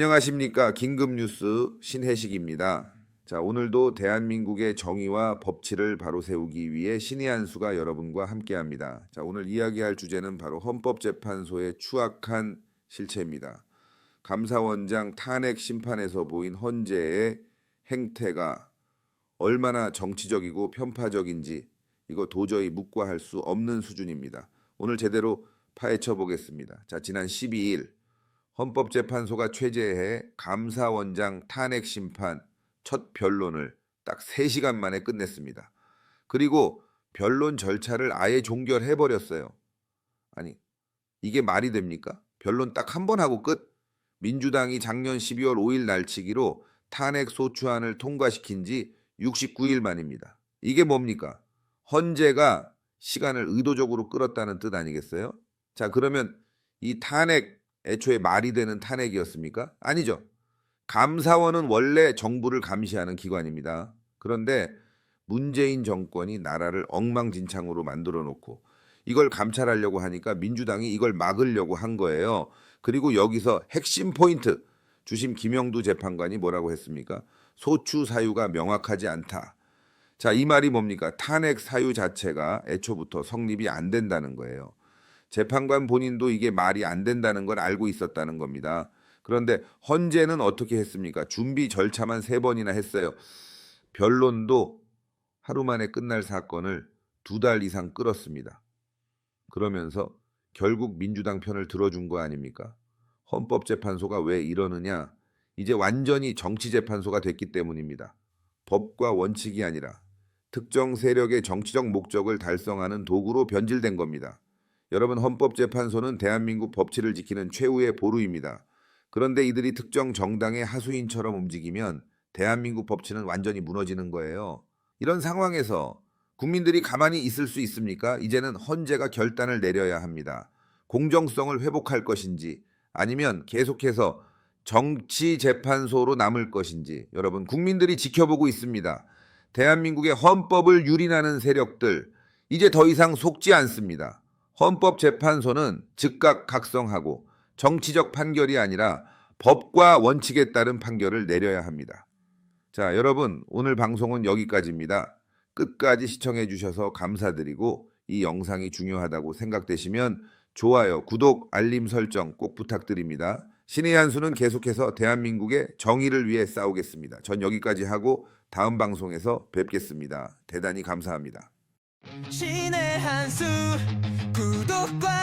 안녕하십니까 긴급뉴스 신혜식입니다. 자 오늘도 대한민국의 정의와 법치를 바로 세우기 위해 신의 한 수가 여러분과 함께 합니다. 자 오늘 이야기할 주제는 바로 헌법재판소의 추악한 실체입니다. 감사원장 탄핵 심판에서 보인 헌재의 행태가 얼마나 정치적이고 편파적인지 이거 도저히 묵과할 수 없는 수준입니다. 오늘 제대로 파헤쳐 보겠습니다. 자 지난 12일 헌법재판소가 최재해 감사원장 탄핵 심판 첫 변론을 딱 3시간 만에 끝냈습니다. 그리고 변론 절차를 아예 종결해 버렸어요. 아니, 이게 말이 됩니까? 변론 딱 한 번 하고 끝. 민주당이 작년 12월 5일 날치기로 탄핵 소추안을 통과시킨 지 69일 만입니다. 이게 뭡니까? 헌재가 시간을 의도적으로 끌었다는 뜻 아니겠어요? 자, 그러면 이 탄핵 애초에 말이 되는 탄핵이었습니까? 아니죠. 감사원은 원래 정부를 감시하는 기관입니다. 그런데 문재인 정권이 나라를 엉망진창으로 만들어 놓고 이걸 감찰하려고 하니까 민주당이 이걸 막으려고 한 거예요. 그리고 여기서 핵심 포인트 주심 김영두 재판관이 뭐라고 했습니까? 소추 사유가 명확하지 않다. 자, 이 말이 뭡니까? 탄핵 사유 자체가 애초부터 성립이 안 된다는 거예요. 재판관 본인도 이게 말이 안 된다는 걸 알고 있었다는 겁니다. 그런데 헌재는 어떻게 했습니까? 준비 절차만 세 번이나 했어요. 변론도 하루 만에 끝날 사건을 두 달 이상 끌었습니다. 그러면서 결국 민주당 편을 들어준 거 아닙니까? 헌법재판소가 왜 이러느냐? 이제 완전히 정치재판소가 됐기 때문입니다. 법과 원칙이 아니라 특정 세력의 정치적 목적을 달성하는 도구로 변질된 겁니다. 여러분 헌법재판소는 대한민국 법치를 지키는 최후의 보루입니다. 그런데 이들이 특정 정당의 하수인처럼 움직이면 대한민국 법치는 완전히 무너지는 거예요. 이런 상황에서 국민들이 가만히 있을 수 있습니까? 이제는 헌재가 결단을 내려야 합니다. 공정성을 회복할 것인지 아니면 계속해서 정치재판소로 남을 것인지 여러분 국민들이 지켜보고 있습니다. 대한민국의 헌법을 유린하는 세력들 이제 더 이상 속지 않습니다. 헌법재판소는 즉각 각성하고 정치적 판결이 아니라 법과 원칙에 따른 판결을 내려야 합니다. 자, 여러분, 오늘 방송은 여기까지입니다. 끝까지 시청해 주셔서 감사드리고 이 영상이 중요하다고 생각되시면 좋아요, 구독, 알림 설정 꼭 부탁드립니다. 신의 한수는 계속해서 대한민국의 정의를 위해 싸우겠습니다. 전 여기까지 하고 다음 방송에서 뵙겠습니다. 대단히 감사합니다. 신의 한수 구